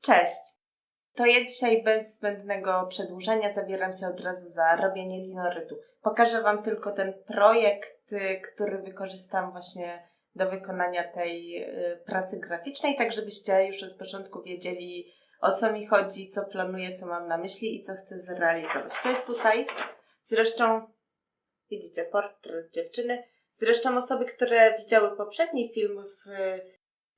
Cześć! To ja dzisiaj bez zbędnego przedłużenia zabieram się od razu za robienie linorytu. Pokażę Wam tylko ten projekt, y, który wykorzystam właśnie do wykonania tej y, pracy graficznej, tak żebyście już od początku wiedzieli o co mi chodzi, co planuję, co mam na myśli i co chcę zrealizować. To jest tutaj zresztą, widzicie, portret dziewczyny. Zresztą osoby, które widziały poprzedni film w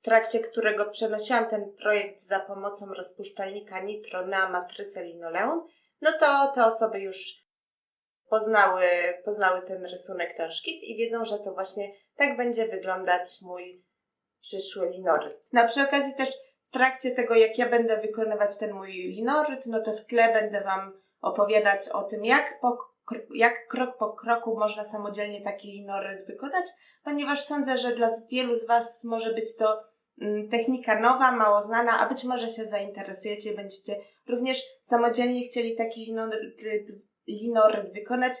trakcie którego przenosiłam ten projekt za pomocą rozpuszczalnika nitro na matrycę linoleum, no to te osoby już poznały, poznały ten rysunek, ten szkic i wiedzą, że to właśnie tak będzie wyglądać mój przyszły linoryt. Na przy okazji też w trakcie tego, jak ja będę wykonywać ten mój linoryt, no to w tle będę Wam opowiadać o tym, jak, po, jak krok po kroku można samodzielnie taki linoryt wykonać, ponieważ sądzę, że dla wielu z Was może być to technika nowa, mało znana, a być może się zainteresujecie, będziecie również samodzielnie chcieli taki linoryt, linoryt wykonać.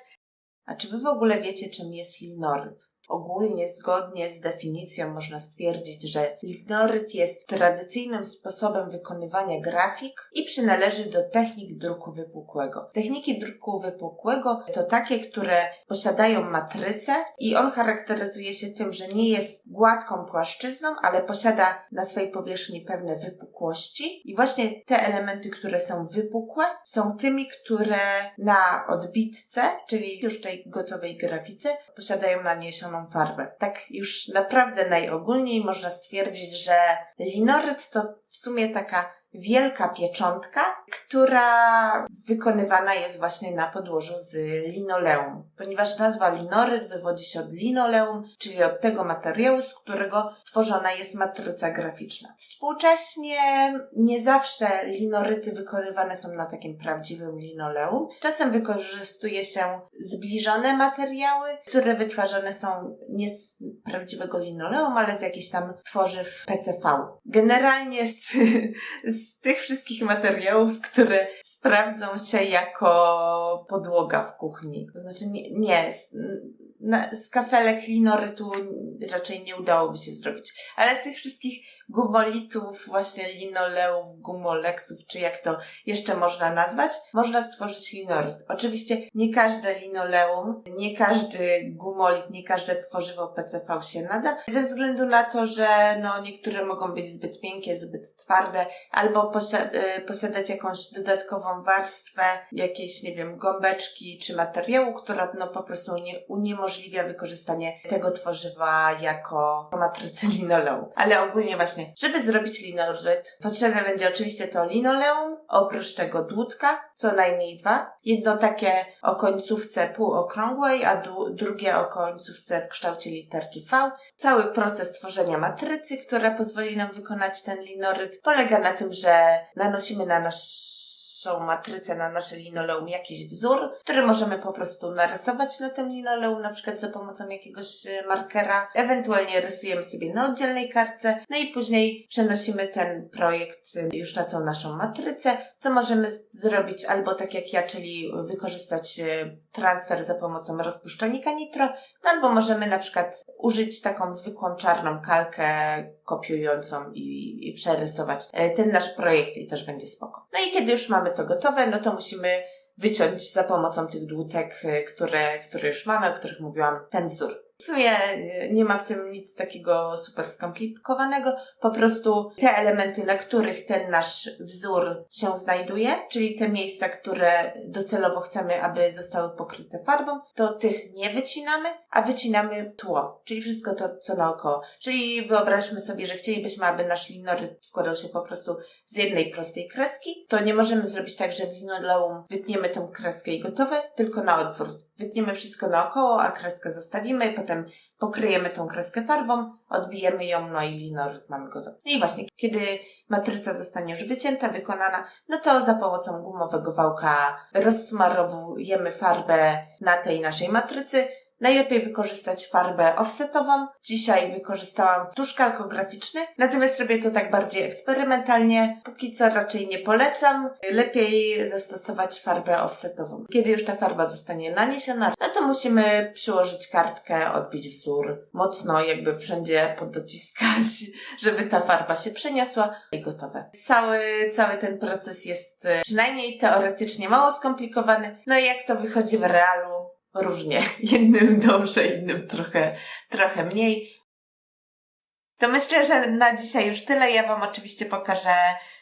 A czy wy w ogóle wiecie, czym jest linoryt? Ogólnie, zgodnie z definicją, można stwierdzić, że linoryt jest tradycyjnym sposobem wykonywania grafik i przynależy do technik druku wypukłego. Techniki druku wypukłego to takie, które posiadają matrycę i on charakteryzuje się tym, że nie jest gładką płaszczyzną, ale posiada na swojej powierzchni pewne wypukłości i właśnie te elementy, które są wypukłe, są tymi, które na odbitce, czyli już tej gotowej grafice, posiadają naniesioną farbę. Tak już naprawdę najogólniej można stwierdzić, że linoryt to w sumie taka wielka pieczątka, która wykonywana jest właśnie na podłożu z linoleum. Ponieważ nazwa linoryt wywodzi się od linoleum, czyli od tego materiału, z którego tworzona jest matryca graficzna. Współcześnie nie zawsze linoryty wykonywane są na takim prawdziwym linoleum. Czasem wykorzystuje się zbliżone materiały, które wytwarzane są nie z prawdziwego linoleum, ale z jakichś tam tworzyw PCV. Generalnie z, z z tych wszystkich materiałów, które sprawdzą się jako podłoga w kuchni. To znaczy nie, nie na, z kafelek linorytu raczej nie udałoby się zrobić, ale z tych wszystkich gumolitów, właśnie linoleów, gumoleksów, czy jak to jeszcze można nazwać, można stworzyć linoryt. Oczywiście nie każde linoleum, nie każdy gumolit, nie każde tworzywo PCV się nada, ze względu na to, że no, niektóre mogą być zbyt miękkie, zbyt twarde, albo y, posiadać jakąś dodatkową warstwę, jakieś, nie wiem, gąbeczki czy materiału, która no, po prostu nie, uniemożliwia wykorzystanie tego tworzywa jako matrycy linoleum. Ale ogólnie właśnie, żeby zrobić linoryt, potrzebne będzie oczywiście to linoleum, oprócz tego dłutka, co najmniej dwa. Jedno takie o końcówce półokrągłej, a drugie o końcówce w kształcie literki V. Cały proces tworzenia matrycy, która pozwoli nam wykonać ten linoryt, polega na tym, że nanosimy na nasz naszą matrycę, na nasze linoleum jakiś wzór, który możemy po prostu narysować na tym linoleum, na przykład za pomocą jakiegoś e, markera. Ewentualnie rysujemy sobie na oddzielnej kartce, no i później przenosimy ten projekt e, już na tą naszą matrycę, co możemy zrobić albo tak jak ja, czyli wykorzystać e, transfer za pomocą rozpuszczalnika nitro, albo możemy na przykład użyć taką zwykłą czarną kalkę kopiującą i, i przerysować ten nasz projekt i też będzie spoko. No i kiedy już mamy to gotowe, no to musimy wyciąć za pomocą tych dłutek, y, które, które już mamy, o których mówiłam, ten wzór. W sumie y, nie ma w tym nic takiego super skomplikowanego. Po prostu te elementy, na których ten nasz wzór się znajduje, czyli te miejsca, które docelowo chcemy, aby zostały pokryte farbą, to tych nie wycinamy, a wycinamy tło, czyli wszystko to, co naokoło. Czyli wyobraźmy sobie, że chcielibyśmy, aby nasz linoryt składał się po prostu z jednej prostej kreski, to nie możemy zrobić tak, że w linoleum wytniemy tę kreskę i gotowe, tylko na odwrót. Wytniemy wszystko naokoło, a kreskę zostawimy, potem pokryjemy tą kreskę farbą, odbijemy ją, no i linoryt mamy gotowy. No i właśnie, kiedy matryca zostanie już wycięta, wykonana, no to za pomocą gumowego wałka rozsmarowujemy farbę na tej naszej matrycy, najlepiej wykorzystać farbę offsetową. Dzisiaj wykorzystałam tusz kalkograficzny, natomiast robię to tak bardziej eksperymentalnie. Póki co raczej nie polecam. Lepiej zastosować farbę offsetową. Kiedy już ta farba zostanie naniesiona, no to musimy przyłożyć kartkę, odbić wzór, mocno jakby wszędzie podociskać, żeby ta farba się przeniosła i gotowe. Cały, cały ten proces jest e, przynajmniej teoretycznie mało skomplikowany. No i jak to wychodzi w realu? Różnie. Jednym dobrze, innym trochę, trochę mniej. To myślę, że na dzisiaj już tyle. Ja Wam oczywiście pokażę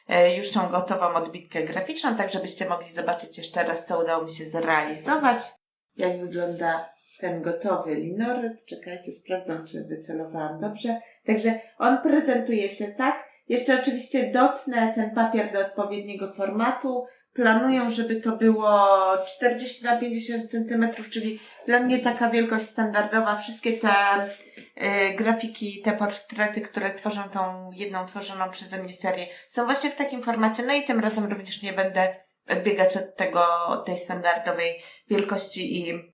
e, już tą gotową odbitkę graficzną, tak żebyście mogli zobaczyć jeszcze raz, co udało mi się zrealizować. Jak wygląda ten gotowy linoryt. Czekajcie, sprawdzam, czy wycelowałam dobrze. Także on prezentuje się tak. Jeszcze oczywiście dotnę ten papier do odpowiedniego formatu. Planuję, żeby to było 40 na 50 cm, czyli dla mnie taka wielkość standardowa. Wszystkie te y, grafiki, te portrety, które tworzą tą jedną tworzoną przeze mnie serię, są właśnie w takim formacie. No i tym razem również nie będę odbiegać od tego, tej standardowej wielkości i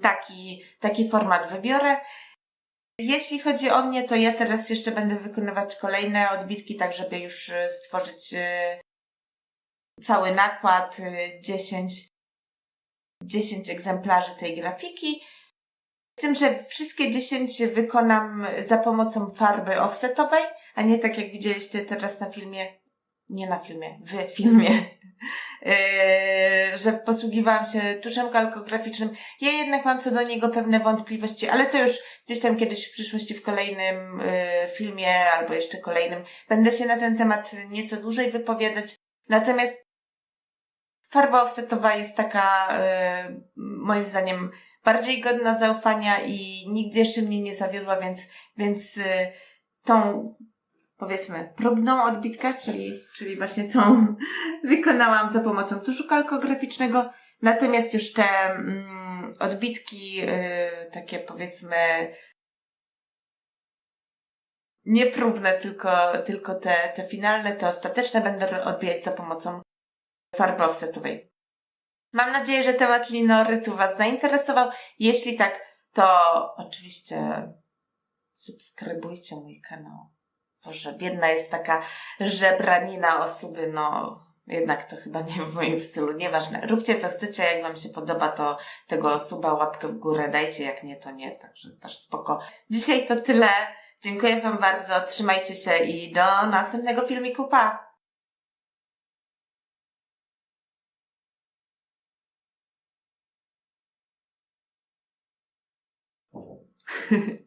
taki, taki format wybiorę. Jeśli chodzi o mnie, to ja teraz jeszcze będę wykonywać kolejne odbitki, tak żeby już y, stworzyć y, cały nakład, y, 10, 10 egzemplarzy tej grafiki. Z tym, że wszystkie 10 wykonam za pomocą farby offsetowej, a nie tak jak widzieliście teraz na filmie, nie na filmie, w filmie, yy, że posługiwałam się tuszem kalkograficznym. Ja jednak mam co do niego pewne wątpliwości, ale to już gdzieś tam kiedyś w przyszłości w kolejnym yy, filmie albo jeszcze kolejnym będę się na ten temat nieco dłużej wypowiadać. Natomiast farba offsetowa jest taka, yy, moim zdaniem, bardziej godna zaufania i nigdy jeszcze mnie nie zawiodła, więc, więc yy, tą powiedzmy próbną odbitkę, czyli, czyli właśnie tą wykonałam za pomocą tuszu kalkograficznego. Natomiast już te mm, odbitki, yy, takie powiedzmy niepróbne, tylko, tylko te, te finalne, te ostateczne będę odbijać za pomocą farby offsetowej. Mam nadzieję, że temat linorytu Was zainteresował. Jeśli tak, to oczywiście subskrybujcie mój kanał. Boże, biedna jest taka żebranina osoby, no jednak to chyba nie w moim stylu, nieważne. Róbcie co chcecie, jak Wam się podoba, to tego suba, łapkę w górę dajcie, jak nie, to nie, także też spoko. Dzisiaj to tyle. Dziękuję Wam bardzo, trzymajcie się i do następnego filmiku, pa! смех.